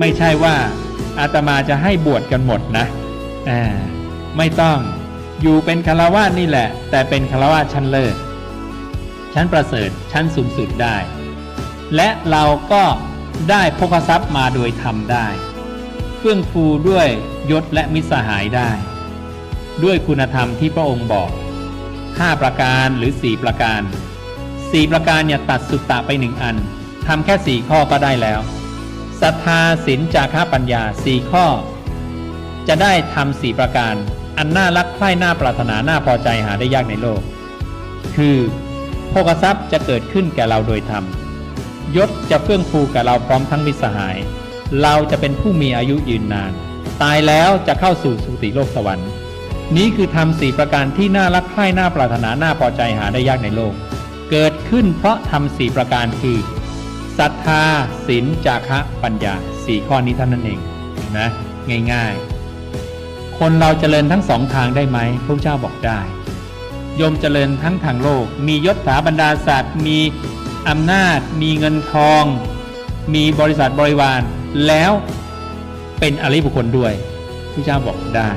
ไม่ใช่ว่าอาตมาจะให้บวชกันหมดนะอ่าไม่ต้องอยู่เป็นคารวาสนี่แหละ แต่เป็นคารวาสชั้นเลิศชั้นประเสริฐชั้นสูงสุดได้ และเราก็ได้พกทรัพย์มาโดยธรรมได้เฟื่องฟูด้วยยศและมิตรสหายได้ ด้วยคุณธรรมที่พระองค์บอก 5 ประการหรือ 4 ประการ 4 ประการอย่าตัดสุตตะไปหนึ่งอันทำแค่ 4 ข้อก็ได้แล้ว ศรัทธาศีลจาระปัญญา4ข้อ จะได้ทำสี่ประการ อันน่ารักใคร่น่าปรารถนาน่าพอใจหาได้ยากในโลก คือโภคทรัพย์จะเกิดขึ้นแก่เราโดยธรรมยศจะเฟื่องฟูแก่เราพร้อมทั้งมิตรสหาย เราจะเป็นผู้มีอายุยืนนาน ตายแล้วจะเข้าสู่สุติโลกสวรรค์ นี้คือทำสี่ประการที่น่ารักใคร่น่าปรารถนาน่าพอใจหาได้ยากในโลก เกิดขึ้นเพราะทำสี่ประการคือ ศรัทธาศีลจาคะปัญญาสี่ข้อนี้เท่านั้นเองนะง่ายๆ คนเราเจริญทั้งสองทางได้ไหมพระเจ้าบอกได้โยมเจริญทั้งทางโลก มียศถาบรรดาศักดิ์มีอำนาจ มีเงินทอง มีบริษัทบริวาร แล้วเป็นอริบุคคลด้วยพระเจ้าบอกได้